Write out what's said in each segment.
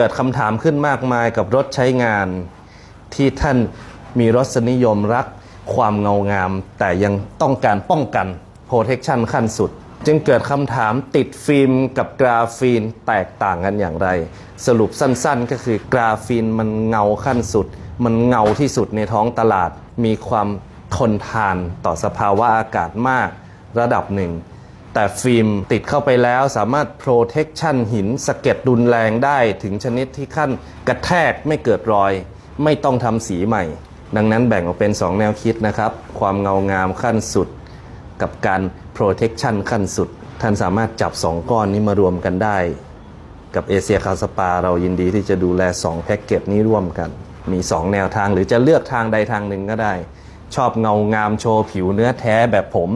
เกิดคำถามขึ้นมากมายกับรถใช้งาน ที่ท่านมีรสนิยมรักความเงางาม แต่ยังต้องการป้องกัน protection ขั้นสุด จึงเกิดคำถามติดฟิล์มกับกราฟีนแตกต่างกันอย่างไร สรุปสั้นๆ ก็คือกราฟีนมันเงาขั้นสุด มันเงาที่สุดในท้องตลาด มีความทนทานต่อสภาวะอากาศมากระดับหนึ่ง แต่ฟิล์มติดเข้าไปแล้วสามารถ protection หินสะเก็ดรุนแรงได้ถึงชนิดที่ขั้นกระแทกไม่เกิดรอย ไม่ต้องทำสีใหม่ ดังนั้นแบ่งออกเป็น 2 แนวคิดนะครับ ความเงางามขั้นสุด กับการ protection ขั้นสุด ท่านสามารถจับ 2 ก้อนนี้มารวมกันได้ กับเอเชียคาสปา เรายินดีที่จะดูแล 2 แพ็กเกจนี้ร่วมกัน มี 2 แนวทางหรือจะเลือกทางใดทางหนึ่งก็ได้ ชอบเงางามโชว์ผิวเนื้อแท้แบบผม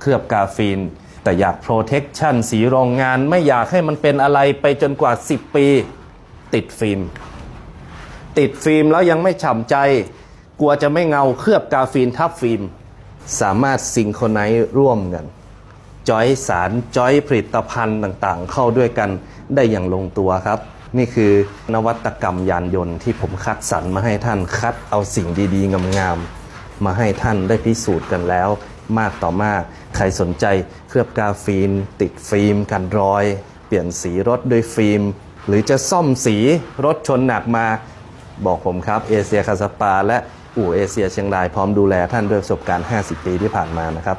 เคลือบกาฟีน แต่อยาก protection สีโรงงานไม่อยากให้มันเป็นอะไรไปจนกว่า 10 ปี ติดฟิล์ม ติดฟิล์มแล้วยังไม่ฉ่ำใจ กลัวจะไม่เงาเคลือบกาฟีนทับฟิล์ม สามารถซิงโครไนซ์ร่วมกัน จอยสารจอยผลิตภัณฑ์ต่างๆ เข้าด้วยกันได้อย่างลงตัวครับ นี่คือนวัตกรรมยานยนต์ที่ผมคัดสรรมาให้ท่านคัดเอาสิ่งดีๆงามๆมาให้ท่านได้พิสูจน์กันแล้ว มากต่อมาก ใครสนใจเคลือบกาฟีน ติดฟิล์มกันรอย เปลี่ยนสีรถด้วยฟิล์ม หรือจะซ่อมสีรถชนหนักมา บอกผมครับเอเชียคาสปา และอู่เอเชียเชียงรายพร้อมดูแลท่านด้วยประสบการณ์ 50 ปีที่ผ่านมานะครับ